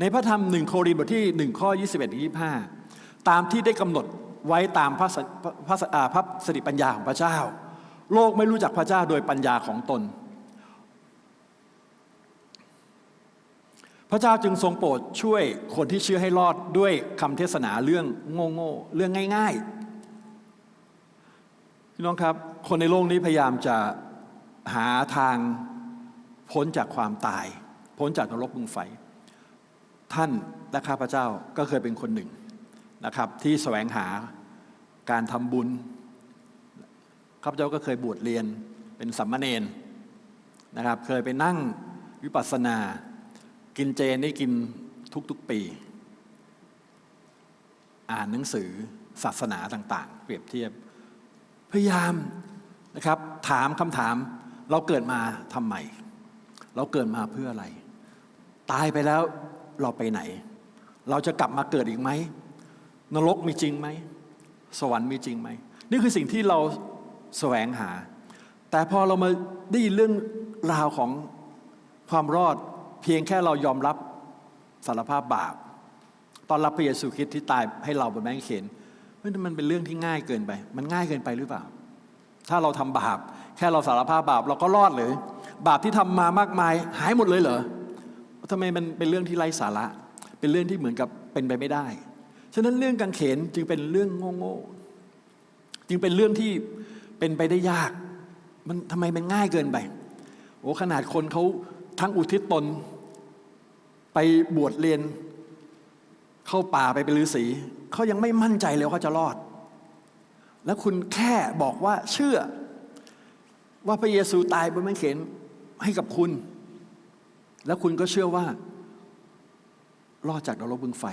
ในพระธรรมหนึ่งโครินธ์บทที่หนึ่งข้อ21ถึง25 ตามที่ได้กำหนดไว้ตามพระสพระพระอ่าพระสติปัญญาของพระเจ้า โลกไม่รู้จักพระเจ้าโดยปัญญาของตน พระเจ้าจึงทรงโปรดช่วยคนที่เชื่อให้รอดด้วยคำเทศนาเรื่องโง่ๆเรื่องง่าย ๆ พี่น้องครับ คนในโลกนี้พยายามจะหาทางพ้นจากความตาย พ้นจากนรกบึงไฟ ท่านและข้าพเจ้าก็เคยเป็นคนหนึ่งนะครับที่แสวงหาการทำบุญข้าพเจ้าก็เคยบวชเรียนเป็นสัมมาเนนนะครับ เคยไปนั่งวิปัสสนา กินเจนี่กินทุกๆปี อ่านหนังสือศาสนาต่างๆ เปรียบเทียบพยายามนะครับถามคำถามเราเกิดมาทำไม เราเกิดมาเพื่ออะไร ตายไปแล้ว เราไปไหน เราจะกลับมาเกิดอีกไหมนรกมีจริงไหม สวรรค์มีจริงไหม นี่คือสิ่งที่เราแสวงหา แต่พอเรามาได้ยินเรื่องราวของความรอดเพียงแค่เรายอมรับสารภาพบาป ตอนรับพระเยซูคริสต์ที่ตายให้เราบนไม้กางเขนมันมันเป็นเรื่องที่ง่ายเกินไป มันง่ายเกินไปหรือเปล่า ถ้าเราทำบาป แค่เราสารภาพบาปเราก็รอดเลย บาปที่ทำมามากมาย หายหมดเลยเหรอ ทำไมมันเป็นเรื่องที่ไร้สาระ เป็นเรื่องที่เหมือนกับเป็นไปไม่ได้ ฉะนั้นเรื่องกางเขนจึงเป็นเรื่องโง่ๆจึงเป็นเรื่องที่เป็นไปได้ยาก มันทำไมมันง่ายเกินไป โอ้ขนาดคนเขาทั้งอุทิศตน ไปบวชเรียน เข้าป่าไปเป็นฤาษีเขายังไม่มั่นใจเลยว่าเขาจะรอด แล้วคุณแค่บอกว่าเชื่อว่าพระเยซูตายบนไม้เขนให้กับคุณ แล้วคุณก็เชื่อว่ารอดจากนรกบึงไฟ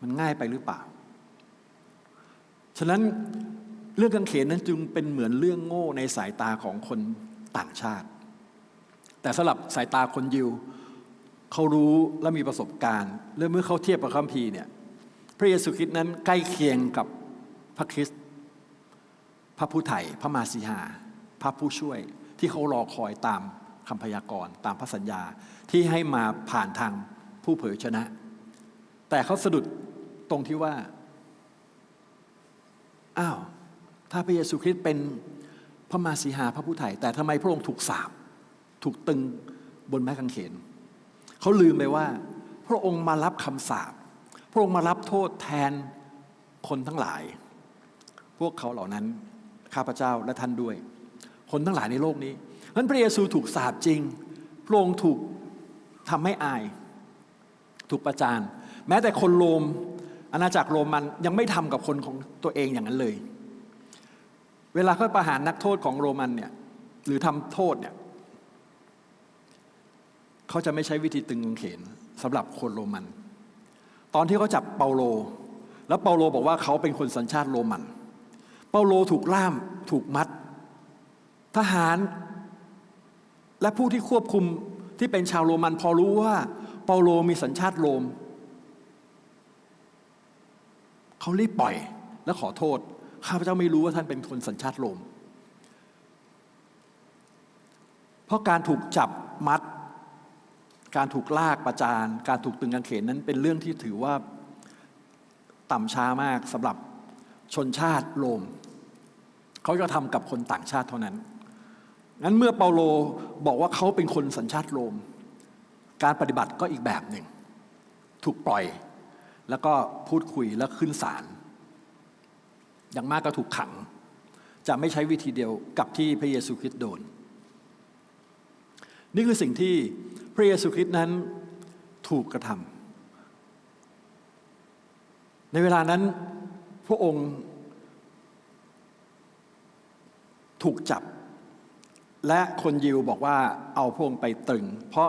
มันง่ายไปหรือเปล่า ฉะนั้นเรื่องกางเขนนั้นจึงเป็นเหมือนเรื่องโง่ในสายตาของคนต่างชาติ แต่สำหรับสายตาคนยิวเขารู้และมีประสบการณ์และเมื่อเขาเทียบกับคัมภีร์เนี่ยพระเยซูคริสต์นั้นใกล้เคียงกับพระคริสต์พระผู้ไถ่พระมาสีหา พระผู้ช่วยที่เขารอคอยตาม คำพยากรณ์ตามพระสัญญาที่ให้มาผ่านทางผู้เผยชนะ แต่เขาสะดุดตรงที่ว่า อ้าว ถ้าพระเยซูคริสต์เป็นพระมาสีหาพระผู้ไถ่แต่ทำไมพระองค์ถูกสาปถูกตึงบนไม้กางเขน เขาลืมไปว่า พระองค์มารับคำสาปพระองค์มารับโทษแทนคนทั้งหลาย พวกเขาเหล่านั้นข้าพเจ้าและท่านด้วย คนทั้งหลายในโลกนี้ เพราะนั้นพระเยซูถูกสาปจริง พระองค์ถูกทำให้อาย ถูกประจานแม้แต่คนโรมอาณาจักรโรมันยังไม่ทำกับคนของตัวเองอย่างนั้นเลย เวลาเขาประหารนักโทษของโรมันเนี่ยหรือทำโทษเนี่ยเขาจะไม่ใช้วิธีตึงกางเขนสำหรับคนโรมัน ตอนที่เขาจับเปาโล แล้วเปาโลบอกว่าเขาเป็นคนสัญชาติโรมัน เปาโลถูกล่ามถูกมัด ทหาร และผู้ที่ควบคุมที่เป็นชาวโรมันพอรู้ว่าเปาโลมีสัญชาติโรม เขารีบปล่อยและขอโทษ ข้าพเจ้าไม่รู้ว่าท่านเป็นคนสัญชาติโรม เพราะการถูกจับมัด การถูกลากประจาน การถูกตึงกางเขนนั้นเป็นเรื่องที่ถือว่าต่ำช้ามากสำหรับชนชาติโรม เขาจะทำกับคนต่างชาติเท่านั้น งั้นเมื่อเปาโลบอกว่าเขาเป็นคนสัญชาติโรม การปฏิบัติก็อีกแบบหนึ่ง ถูกปล่อย แล้วก็พูดคุยแล้วขึ้นศาลอย่างมากก็ถูกขัง จะไม่ใช้วิธีเดียวกับที่พระเยซูคริสต์โดน นี่คือสิ่งที่พระเยซูคริสต์นั้นถูกกระทำในเวลานั้นพระองค์ถูกจับ และคนยิวบอกว่าเอาพระองไปตรึง เพราะ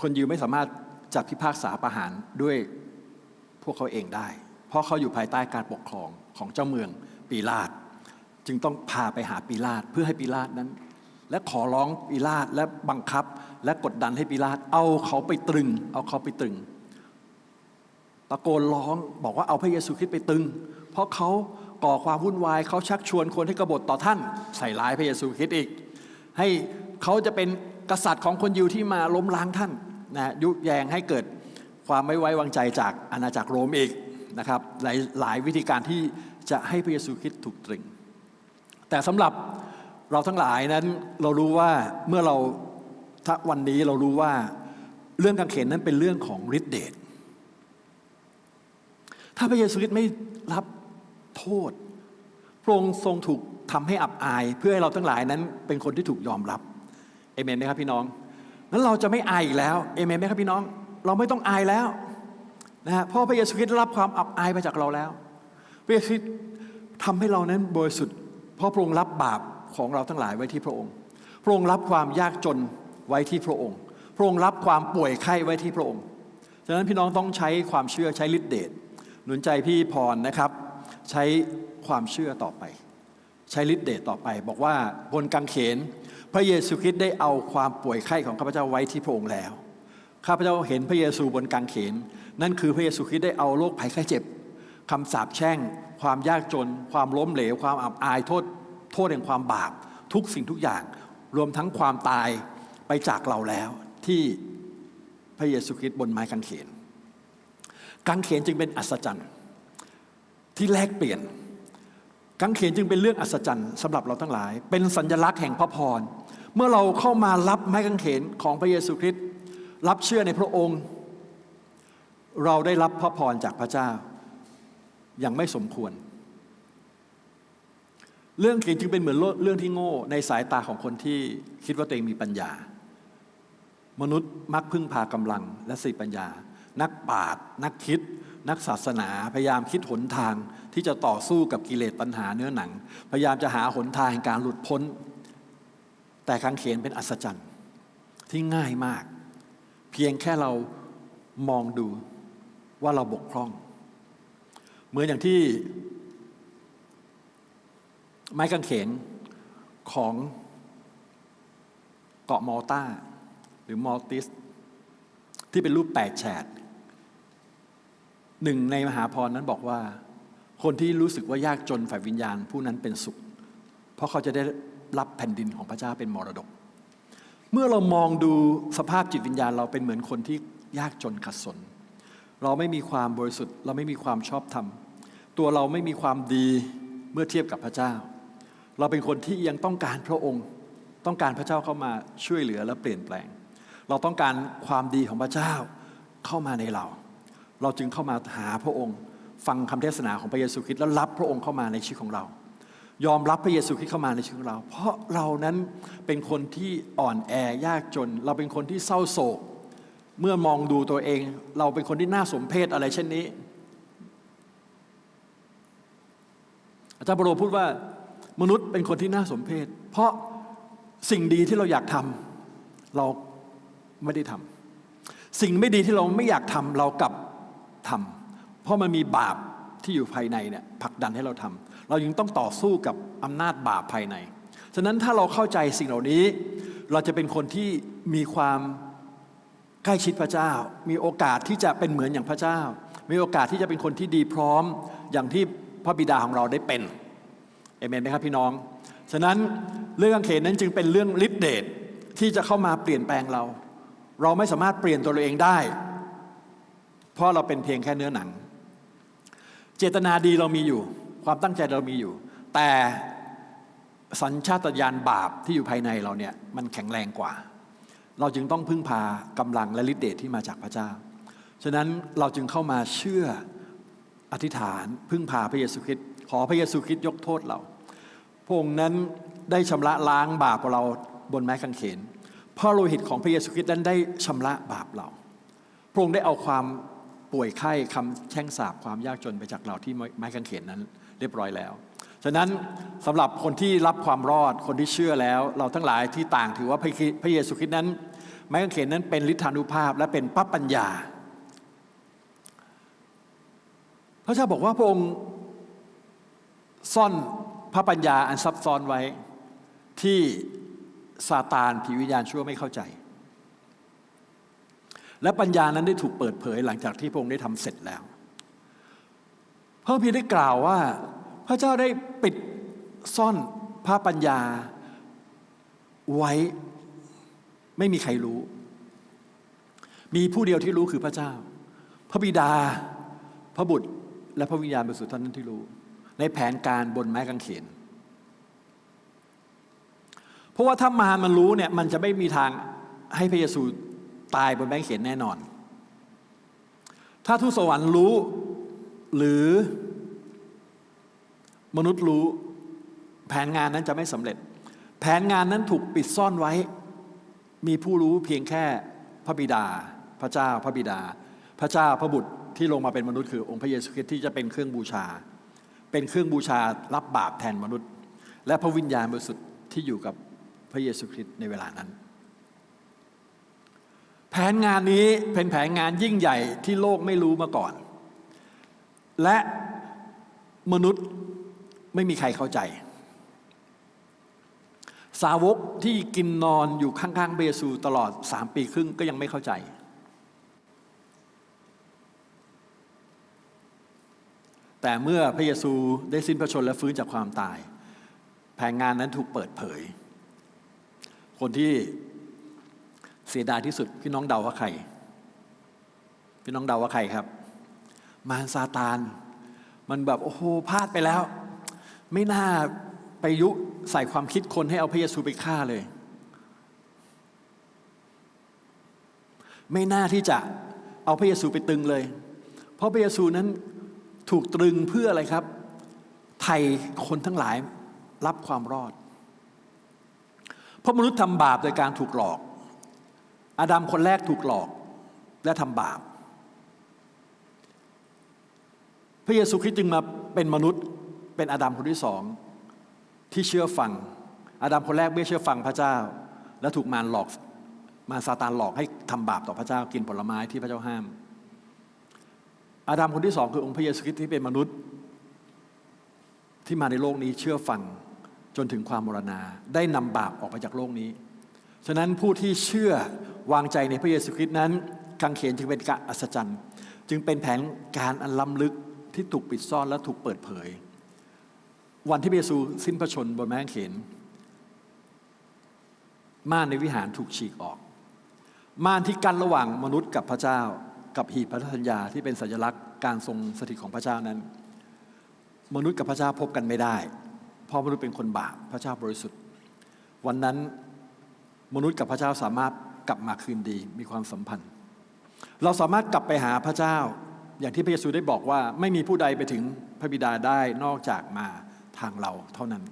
คนยิวไม่สามารถจับพิพากษาประหารด้วยพวกเขาเองได้ เพราะเขาอยู่ภายใต้การปกครองของเจ้าเมืองปีลาตจึงต้องพาไปหาปีลาตเพื่อให้ปีลาตนั้น และขอร้องปีลาตและบังคับ และกดดันให้ปีลาตเอาเขาไปตรึง เอาเขาไปตรึงตะโกนร้องบอกว่าเอาพระเยซูคริสต์ไปตึง เพราะเขา ก่อความวุ่นวายเขาชักชวนคนให้กบฏต่อท่าน ใส่ร้ายพระเยซูคริสต์อีก ให้เขาจะเป็นกษัตริย์ของคนยิวที่มาล้มล้างท่านนะยุแยงให้เกิดความไม่ไว้วางใจจากอาณาจักรโรมอีกนะครับหลายหลายวิธีการที่จะให้พระเยซูคริสต์ถูกตรึง แต่สำหรับเราทั้งหลายนั้นเรารู้ว่าเมื่อเราถ้าวันนี้เรารู้ว่าเรื่องกางเขนนั้นเป็นเรื่องของฤทธิเดชถ้าพระเยซูคริสต์ไม่รับ โทษ พระองค์ทรงถูกทำให้อับอาย เพื่อให้เราทั้งหลายนั้น เป็นคนที่ถูกยอมรับเอเมนไหมครับพี่น้องนั้นเราจะไม่อายอีกแล้วเอเมนไหมครับพี่น้อง เราไม่ต้องอายแล้วนะฮะเพราะพระเยซูคริสต์รับความอับอายมาจากเราแล้ว พระเยซูคริสต์ทำให้เรานั้นบริสุทธิ์เพราะพระองค์รับบาปของเราทั้งหลายไว้ที่พระองค์ พระองค์รับความยากจนไว้ที่พระองค์ พระองค์รับความป่วยไข้ไว้ที่พระองค์ฉะนั้นพี่น้องต้องใช้ความเชื่อใช้ฤทธิเดชหนุนใจพี่พรนะครับ ใช้ความเชื่อต่อไป ใช้ฤทธิ์เดชต่อไป บอกว่าบนกางเขน พระเยซูคริสต์ได้เอาความป่วยไข้ของข้าพเจ้าไว้ที่พระองค์แล้วข้าพเจ้าเห็นพระเยซูบนกางเขน นั่นคือพระเยซูคริสต์ได้เอาโรคภัยไข้เจ็บคำสาปแช่ง ความยากจน ความล้มเหลว ความอับอายโทษโทษแห่งความบาปทุกสิ่งทุกอย่าง รวมทั้งความตายไปจากเราแล้วที่พระเยซูคริสต์บนไม้กางเขนกางเขนจึงเป็นอัศจรรย์ ที่แลกเปลี่ยนกางเขนจึงเป็นเรื่องอัศจรรย์สำหรับเราทั้งหลาย เป็นสัญลักษณ์แห่งพระพร เมื่อเราเข้ามารับไม้กางเขนของพระเยซูคริสต์รับเชื่อในพระองค์ เราได้รับพระพรจากพระเจ้าอย่างไม่สมควร เรื่องเขนจึงเป็นเหมือนเรื่องที่โง่ในสายตาของคนที่คิดว่าตัวเองมีปัญญา มนุษย์มักพึ่งพากำลังและสติปัญญา นักปราชญ์นักคิด นักศาสนา พยายามคิดหนทางที่จะต่อสู้กับกิเลสตัณหาเนื้อหนัง พยายามจะหาหนทางแห่งการหลุดพ้น แต่คางเขนเป็นอัศจรรย์ที่ง่ายมาก เพียงแค่เรามองดูว่าเราบกพร่อง เหมือนอย่างที่ ไม้กางเขนของเกาะมอลตาหรือมอลติส ที่เป็นรูปแปดแฉด หนึ่งในมหาพรนั้นบอกว่า คนที่รู้สึกว่ายากจนฝ่ายวิญญาณผู้นั้นเป็นสุข เพราะเขาจะได้รับแผ่นดินของพระเจ้าเป็นมรดก เมื่อเรามองดูสภาพจิตวิญญาณเราเป็นเหมือนคนที่ยากจนขัดสน เราไม่มีความบริสุทธิ์ เราไม่มีความชอบธรรม ตัวเราไม่มีความดีเมื่อเทียบกับพระเจ้า เราเป็นคนที่ยังต้องการพระองค์ ต้องการพระเจ้าเข้ามาช่วยเหลือและเปลี่ยนแปลง เราต้องการความดีของพระเจ้าเข้ามาในเรา เราจึงเข้ามาหาพระองค์ ฟังคำเทศนาของพระเยซูคริสต์แล้วรับพระองค์เข้ามาในชีวิตของเรา ยอมรับพระเยซูคริสต์เข้ามาในชีวิตของเรา เพราะเรานั้นเป็นคนที่อ่อนแอยากจน เราเป็นคนที่เศร้าโศก เมื่อมองดูตัวเอง เราเป็นคนที่น่าสมเพชอะไรเช่นนี้ อาจารย์ปรโลพูดว่ามนุษย์เป็นคนที่น่าสมเพชเพราะสิ่งดีที่เราอยากทำเราไม่ได้ทำสิ่งไม่ดีที่เราไม่อยากทำเรากลับ ทำเพราะมันมีบาปที่อยู่ภายในเนี่ยผลักดันให้เราทำเรายังต้องต่อสู้กับอำนาจบาปภายใน ฉะนั้นถ้าเราเข้าใจสิ่งเหล่านี้ เราจะเป็นคนที่มีความใกล้ชิดพระเจ้า มีโอกาสที่จะเป็นเหมือนอย่างพระเจ้า มีโอกาสที่จะเป็นคนที่ดีพร้อมอย่างที่พระบิดาของเราได้เป็นเอเมนไหมครับพี่น้อง ฉะนั้นเรื่องเขนนั้นจึงเป็นเรื่องฤทธิเดชที่จะเข้ามาเปลี่ยนแปลงเรา เราไม่สามารถเปลี่ยนตัวเราเองได้ เพราะเราเป็นเพียงแค่เนื้อหนัง เจตนาดีเรามีอยู่ ความตั้งใจเรามีอยู่ แต่สัญชาตญาณบาปที่อยู่ภายในเราเนี่ยมันแข็งแรงกว่า เราจึงต้องพึ่งพากำลังและฤทธิ์เดชที่มาจากพระเจ้า ฉะนั้นเราจึงเข้ามาเชื่ออธิษฐานพึ่งพาพระเยซูคริสต์ขอพระเยซูคริสต์ยกโทษเราพระองค์นั้นได้ชำระล้างบาปของเราบนไม้กางเขนพระโลหิตของพระเยซูคริสต์นั้นได้ชำระบาปเรา พระองค์ได้เอาความ ป่วยไข้คำแช่งสาปความยากจนไปจากเราที่ไม้กางเขนนั้น เรียบร้อยแล้ว ฉะนั้นสำหรับคนที่รับความรอดคนที่เชื่อแล้ว เราทั้งหลายที่ต่างถือว่าพระเยซูคริสต์นั้น ไม้กางเขนนั้นเป็นฤทธานุภาพและเป็นปัปัญญา พระเจ้าบอกว่าพระองค์ซ่อนพระปัญญาอันซับซ้อนไว้ที่ซาตานผีวิญญาณชั่วไม่เข้าใจ และปัญญานั้นได้ถูกเปิดเผยหลังจากที่พระองค์ได้ทำเสร็จแล้วพระพีได้กล่าวว่า พระเจ้าได้ปิดซ่อนพระปัญญาไว้ไม่มีใครรู้ มีผู้เดียวที่รู้คือพระเจ้า พระบิดา พระบุตร และพระวิญญาณบริสุทธิ์เท่านั้นที่รู้ ในแผนการบนไม้กางเขนเพราะว่าถ้ามารมันรู้เนี่ยมันจะไม่มีทางให้พระเยซู ตายบนไม้กางเขียนแน่นอน ถ้าทูตสวรรค์รู้ หรือมนุษย์รู้แผนงานนั้นจะไม่สำเร็จ แผนงานนั้นถูกปิดซ่อนไว้ มีผู้รู้เพียงแค่พระบิดา พระเจ้าพระบิดา พระเจ้าพระบุตรที่ลงมาเป็นมนุษย์คือองค์พระเยซูคริสต์ที่จะเป็นเครื่องบูชา เป็นเครื่องบูชารับบาปแทนมนุษย์ และพระวิญญาณบริสุทธิ์ที่อยู่กับพระเยซูคริสต์ในเวลานั้น แผนงานนี้เป็นแผนงานยิ่งใหญ่ที่โลกไม่รู้มาก่อน และมนุษย์ไม่มีใครเข้าใจ สาวกที่กินนอนอยู่ข้างๆเยซูตลอดสามปีครึ่งก็ยังไม่เข้าใจ แต่เมื่อพระเยซูได้สิ้นพระชนและฟื้นจากความตาย แผนงานนั้นถูกเปิดเผย คนที่ เสียดายที่สุดพี่น้องเดาว่าใคร พี่น้องเดาว่าใครครับ มารซาตาน มันแบบโอ้โหพลาดไปแล้ว ไม่น่าไปยุใส่ความคิดคนให้เอาพระเยซูไปฆ่าเลย ไม่น่าที่จะเอาพระเยซูไปตึงเลย เพราะพระเยซูนั้นถูกตรึงเพื่ออะไรครับ ไทยคนทั้งหลายรับความรอด เพราะมนุษย์ทำบาปโดยการถูกหลอก อาดัมคนแรกถูกหลอกและทำบาป พระเยซูคริสต์จึงมาเป็นมนุษย์เป็นอาดัมคนที่สองที่เชื่อฟัง อาดัมคนแรกไม่เชื่อฟังพระเจ้า และถูกมารหลอกมารซาตานหลอกให้ทำบาปต่อพระเจ้ากินผลไม้ที่พระเจ้าห้าม อาดัมคนที่สองคือองค์พระเยซูคริสต์ที่เป็นมนุษย์ ที่มาในโลกนี้เชื่อฟังจนถึงความมรณาได้นำบาปออกไปจากโลกนี้ ฉะนั้นผู้ที่เชื่อวางใจในพระเยซูคริสต์นั้นกังเขนจึงเป็นการอัศจรรย์ จึงเป็นแผนการอันล้ำลึกที่ถูกปิดซ่อนและถูกเปิดเผย วันที่พระเยซูสิ้นพระชนบนไม้กางเขน ม่านในวิหารถูกฉีกออก ม่านที่กั้นระหว่างมนุษย์กับพระเจ้า กับหีบพันธสัญญาที่เป็นสัญลักษณ์การทรงสถิตของพระเจ้านั้น มนุษย์กับพระเจ้าพบกันไม่ได้ เพราะมนุษย์เป็นคนบาปพระเจ้าบริสุทธิ์ วันนั้น มนุษย์กับพระเจ้าสามารถกลับมาคืนดีมีความสัมพันธ์ เราสามารถกลับไปหาพระเจ้า อย่างที่พระเยซูได้บอกว่าไม่มีผู้ใดไปถึงพระบิดาได้นอกจากมาทางเราเท่านั้น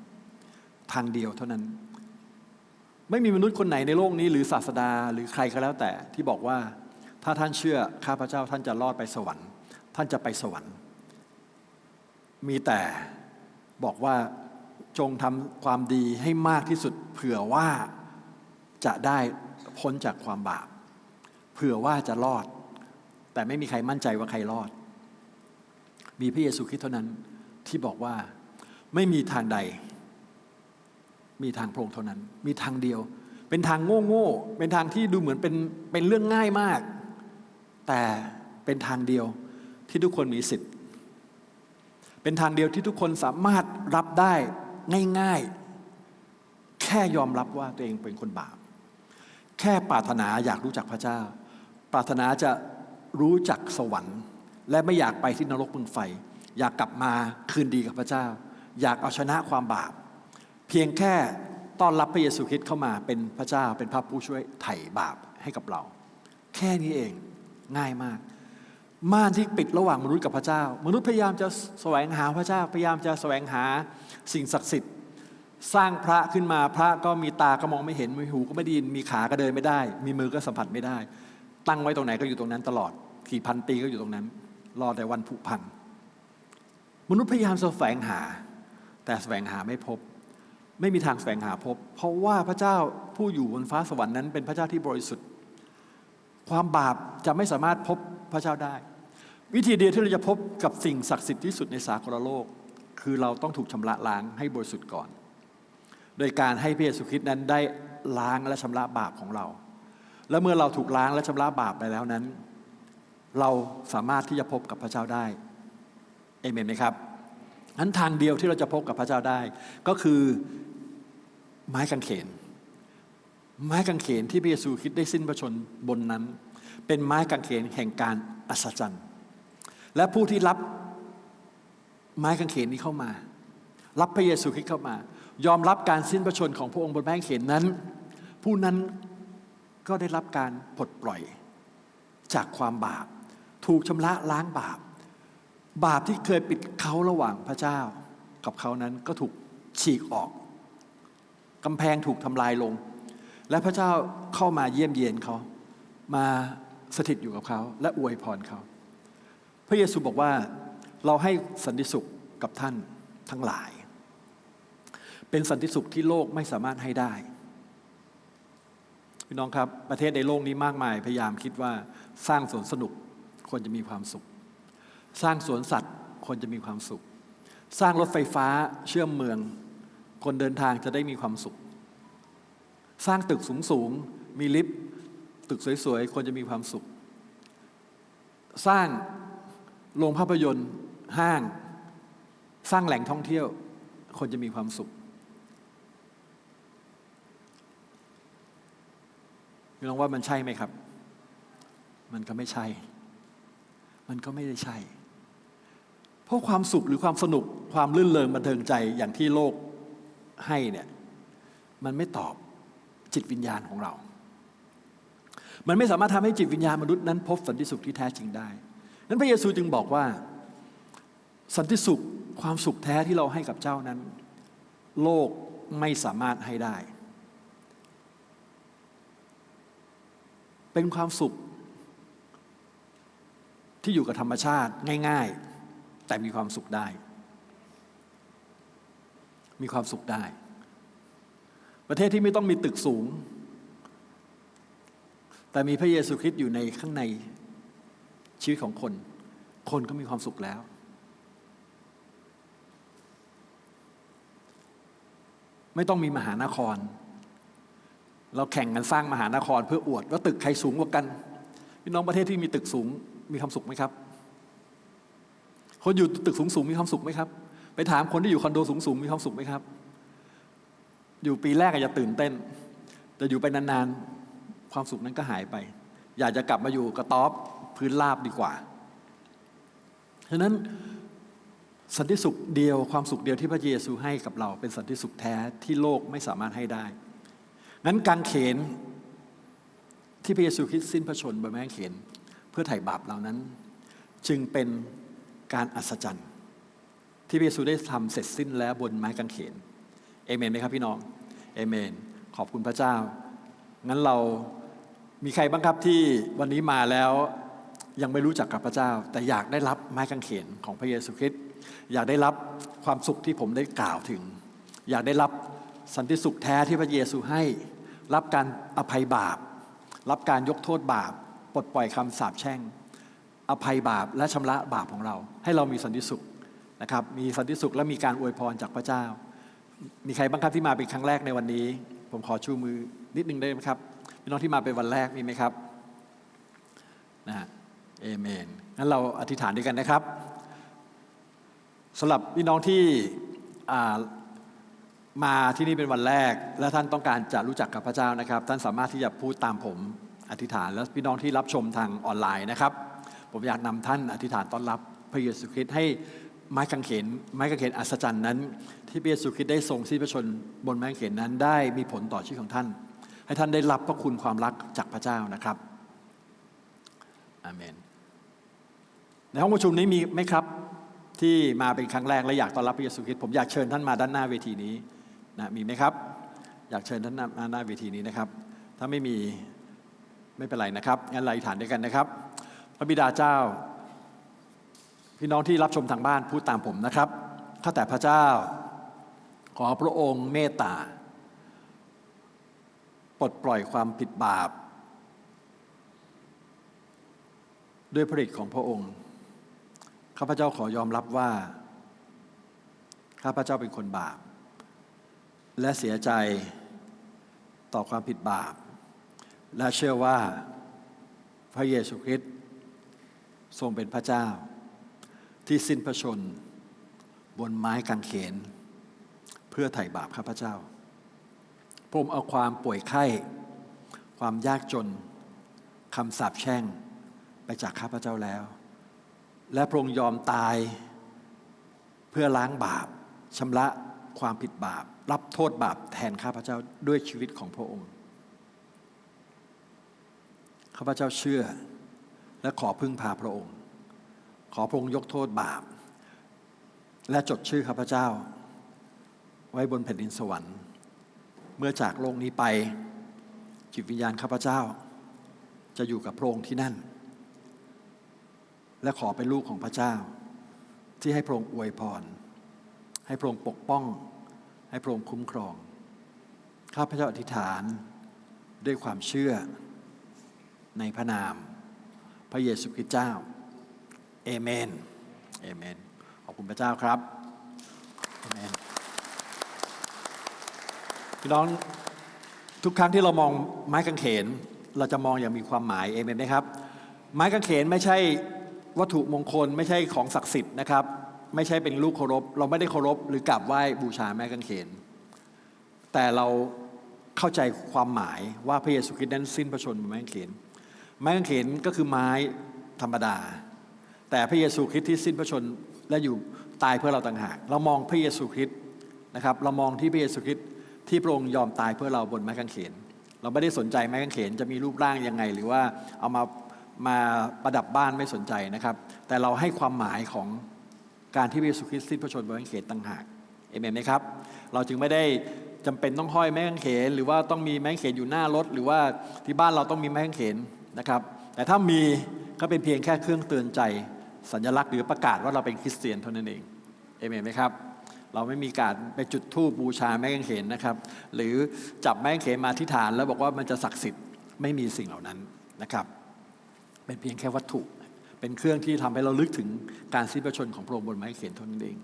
ทางเดียวเท่านั้น ไม่มีมนุษย์คนไหนในโลกนี้ หรือศาสดาหรือใครก็แล้วแต่ที่บอกว่าถ้าท่านเชื่อข้าพระเจ้าท่านจะรอดไปสวรรค์ ท่านจะไปสวรรค์ มีแต่บอกว่าจงทำความดีให้มากที่สุดเผื่อว่า จะได้พ้นจากความบาปเผื่อว่าจะรอด แต่ไม่มีใครมั่นใจว่าใครรอด มีพระเยซูคริสต์เท่านั้นที่บอกว่าไม่มีทางใด มีทางพระองค์เท่านั้น มีทางเดียว เป็นทางโง่โง่เป็นทางที่ดูเหมือนเป็นเป็นเรื่องง่ายมาก แต่เป็นทางเดียวที่ทุกคนมีสิทธิ์ เป็นทางเดียวที่ทุกคนสามารถรับได้ง่ายๆ แค่ยอมรับว่าตัวเองเป็นคนบาป แค่ปรารถนาอยากรู้จักพระเจ้า ปรารถนาจะรู้จักสวรรค์ และไม่อยากไปที่นรกมึงไฟ อยากกลับมาคืนดีกับพระเจ้า อยากเอาชนะความบาป เพียงแค่ต้อนรับพระเยซูคริสต์เข้ามาเป็นพระเจ้าเป็นพระผู้ช่วยไถ่บาปให้กับเรา แค่นี้เองง่ายมาก ม่านที่ปิดระหว่างมนุษย์กับพระเจ้า มนุษย์พยายามจะแสวงหาพระเจ้าพยายามจะแสวงหาสิ่งศักดิ์สิทธิ์ สร้างพระขึ้นมาพระก็มีตาก็มองไม่เห็นมีหูก็ไม่ได้ยินมีขาก็เดินไม่ได้ มีมือก็สัมผัสไม่ได้ ตั้งไว้ตรงไหนก็อยู่ตรงนั้นตลอดกี่พันปีก็อยู่ตรงนั้น รอแต่วันผุพัง มนุษย์พยายามแสวงหา แต่แสวงหาไม่พบ ไม่มีทางแสวงหาพบ เพราะว่าพระเจ้าผู้อยู่บนฟ้าสวรรค์นั้นเป็นพระเจ้าที่บริสุทธิ์ ความบาปจะไม่สามารถพบพระเจ้าได้ วิธีเดียวที่เราจะพบกับสิ่งศักดิ์สิทธิ์ที่สุดในสากลโลก คือเราต้องถูกชำระล้างให้บริสุทธิ์ก่อน โดยการให้พระเยซูคริสต์นั้นได้ล้างและชำระบาปของเรา และเมื่อเราถูกล้างและชำระบาปไปแล้วนั้น เราสามารถที่จะพบกับพระเจ้าได้เอเมนไหมครับอันทางเดียวที่เราจะพบกับพระเจ้าได้ ก็คือไม้กางเขน ไม้กางเขนที่พระเยซูคริสต์ได้สิ้นพระชนบนนั้น เป็นไม้กางเขนแห่งการอัศจรรย์และผู้ที่รับไม้กางเขนนี้เข้ามา รับพระเยซูคริสต์เข้ามา ยอมรับการสิ้นพระชนของพระองค์บนไม้กางเขนนั้น ผู้นั้นก็ได้รับการปลดปล่อย จากความบาป ถูกชำระล้างบาป บาปที่เคยปิดเขาระหว่างพระเจ้า กับเขานั้นก็ถูกฉีกออกกำแพงถูกทำลายลง และพระเจ้าเข้ามาเยี่ยมเยียนเขา มาสถิตอยู่กับเขา และอวยพรเขา พระเยซูบอกว่าเราให้สันติสุขกับท่านทั้งหลาย เป็นสันติสุขที่โลกไม่สามารถให้ได้พี่น้องครับประเทศในโลกนี้มากมาย พยายามคิดว่าสร้างสวนสนุกควรจะมีความสุข สร้างสวนสัตว์ควรจะมีความสุข สร้างรถไฟฟ้าเชื่อมเมือง คนเดินทางจะได้มีความสุข สร้างตึกสูงๆมีลิฟต์ตึกสวยๆควรจะมีความสุข สร้างโรงภาพยนตร์ห้าง สร้างแหล่งท่องเที่ยวควรจะมีความสุข พี่น้องว่ามันใช่ไหมครับ มันก็ไม่ใช่ มันก็ไม่ได้ใช่ เพราะความสุขหรือความสนุกความลื่นเริงบันเทิงใจอย่างที่โลกให้เนี่ยมันไม่ตอบจิตวิญญาณของเรา มันไม่สามารถทำให้จิตวิญญาณมนุษย์นั้นพบสันติสุขที่แท้จริงได้ นั้นพระเยซูจึงบอกว่า สันติสุขความสุขแท้ที่เราให้กับเจ้านั้น โลกไม่สามารถให้ได้ เป็นความสุข ที่อยู่กับธรรมชาติง่าย ๆ แต่มีความสุขได้ มีความสุขได้ ประเทศที่ไม่ต้องมีตึกสูง แต่มีพระเยซูคริสต์อยู่ในข้างในชีวิตของคน คนก็มีความสุขแล้วไม่ต้องมีมหานคร เราแข่งกันสร้างมหานครเพื่ออวดว่าตึกใครสูงกว่ากันพี่น้องประเทศที่มีตึกสูงมีความสุขไหมครับ คนอยู่ตึกสูงสูงมีความสุขไหมครับ ไปถามคนที่อยู่คอนโดสูงสูงมีความสุขไหมครับ อยู่ปีแรกอาจจะตื่นเต้น แต่อยู่ไปนานๆ ความสุขนั้นก็หายไป อยากจะกลับมาอยู่กระต๊อบพื้นราบดีกว่าฉะนั้นสันติสุขเดียวความสุขเดียวที่พระเยซูให้กับเราเป็นสันติสุขแท้ที่โลกไม่สามารถให้ได้ งั้นการเขนที่พระเยซูคริสต์สิ้นพระชนม์บนไม้เขนเพื่อไถ่บาปเหล่านั้น จึงเป็นการอัศจรรย์ ที่พระเยซูได้ทำเสร็จสิ้นแล้วบนไม้กางเขนเอเมนไหมครับพี่น้องเอเมน ขอบคุณพระเจ้า งั้นเรามีใครบ้างครับที่วันนี้มาแล้วยังไม่รู้จักกับพระเจ้า แต่อยากได้รับไม้กางเขนของพระเยซูคริสต์อยากได้รับความสุขที่ผมได้กล่าวถึง อยากได้รับ สันติสุขแท้ที่พระเยซูให้ รับการอภัยบาป รับการยกโทษบาป ปลดปล่อยคำสาปแช่ง อภัยบาปและชำระบาปของเรา ให้เรามีสันติสุขนะครับมีสันติสุขและมีการอวยพรจากพระเจ้า มีใครบ้างครับที่มาเป็นครั้งแรกในวันนี้ ผมขอชูมือนิดนึงได้ไหมครับพี่น้องที่มาเป็นวันแรกมีไหมครับนะฮะเอเมนงั้นเราอธิษฐานด้วยกันนะครับสำหรับพี่น้องที่ มาที่นี่เป็นวันแรก และท่านต้องการจะรู้จักกับพระเจ้านะครับ ท่านสามารถที่จะพูดตามผมอธิษฐาน แล้วพี่น้องที่รับชมทางออนไลน์นะครับ ผมอยากนำท่านอธิษฐานต้อนรับพระเยซูคริสต์ให้ไม้กางเขนไม้กางเขนอัศจรรย์นั้น ที่พระเยซูคริสต์ได้ทรงสิ้นพระชนบนไม้กางเขนนั้นได้มีผลต่อชีวิตของท่าน ให้ท่านได้รับพระคุณความรักจากพระเจ้านะครับอาเมนในห้องประชุมนี้มีไหมครับที่มาเป็นครั้งแรกและอยากต้อนรับพระเยซูคริสต์ผมอยากเชิญท่านมาด้านหน้าเวทีนี้ นะมีไหมครับ อยากเชิญท่านมาหน้าเวทีนี้นะครับ ถ้าไม่มีไม่เป็นไรนะครับงั้นเราอธิษฐานด้วยกันนะครับ พระบิดาเจ้า พี่น้องที่รับชมทางบ้านพูดตามผมนะครับข้าแต่พระเจ้า ขอพระองค์เมตตาปลดปล่อยความผิดบาป ด้วยพระฤทธิ์ของพระองค์ข้าพเจ้าขอยอมรับว่า ข้าพเจ้าเป็นคนบาป และเสียใจต่อความผิดบาป และเชื่อว่าพระเยซูคริสต์ทรงเป็นพระเจ้า ที่สิ้นพระชน บนไม้กางเขน เพื่อไถ่บาปข้าพเจ้าพระองค์เอาความป่วยไข้ ความยากจนคำสาปแช่งไปจากข้าพเจ้าแล้ว และพระองค์ยอมตายเพื่อล้างบาปชำระ ความผิดบาป รับโทษบาปแทนข้าพเจ้าด้วยชีวิตของพระองค์ ข้าพเจ้าเชื่อและขอพึ่งพาพระองค์ ขอพระองค์ยกโทษบาป และจดชื่อข้าพเจ้า ไว้บนแผ่นดินสวรรค์ เมื่อจากโลกนี้ไป จิตวิญญาณข้าพเจ้า จะอยู่กับพระองค์ที่นั่น และขอเป็นลูกของพระเจ้า ที่ให้พระองค์อวยพรให้พระองค์ปกป้อง ให้พระองค์คุ้มครอง ข้าพเจ้าอธิษฐานด้วยความเชื่อในพระนาม พระเยซูคริสต์เจ้า เอเมน เอเมน ขอบคุณพระเจ้าครับ เอเมน พี่น้องทุกครั้งที่เรามองไม้กางเขน เราจะมองอย่างมีความหมาย เอเมนไหมครับ ไม้กางเขนไม่ใช่วัตถุมงคลไม่ใช่ของศักดิ์สิทธิ์นะครับ ไม่ใช่เป็นลูกเคารพ เราไม่ได้เคารพหรือกราบไหว้บูชาไม้กางเขน แต่เราเข้าใจความหมายว่าพระเยซูคริสต์นั้นสิ้นพระชนม์บนไม้กางเขน ไม้กางเขนก็คือไม้ธรรมดา แต่พระเยซูคริสต์ที่สิ้นพระชนม์และอยู่ตายเพื่อเราต่างหาก เรามองพระเยซูคริสต์นะครับ เรามองที่พระเยซูคริสต์ที่พระองค์ยอมตายเพื่อเราบนไม้กางเขน เราไม่ได้สนใจไม้กางเขนจะมีรูปร่างยังไง หรือว่าเอามามาประดับบ้านไม่สนใจนะครับ แต่เราให้ความหมายของ การที่พระเยซูคริสต์สิ้นพระชนม์บนไม้กางเขนต่างหากเอเมนไหมครับ เราจึงไม่ได้จำเป็นต้องห้อยไม้กางเขน หรือว่าต้องมีไม้กางเขนอยู่หน้ารถ หรือว่าที่บ้านเราต้องมีไม้กางเขนนะครับ แต่ถ้ามีก็เป็นเพียงแค่เครื่องเตือนใจ สัญลักษณ์หรือประกาศว่าเราเป็นคริสเตียนเท่านั้นเองเอเมนไหมครับ เราไม่มีการไปจุดธูปบูชาไม้กางเขนนะครับ หรือจับไม้กางเขนมาที่ฐาน แล้วบอกว่ามันจะศักดิ์สิทธิ์ไม่มีสิ่งเหล่านั้นนะครับ เป็นเพียงแค่วัตถุ เป็นเครื่องที่ทำให้เราลึกถึงการสิ้นพระชนของพระองค์บนไม้กางเขนเท่านั้นเอง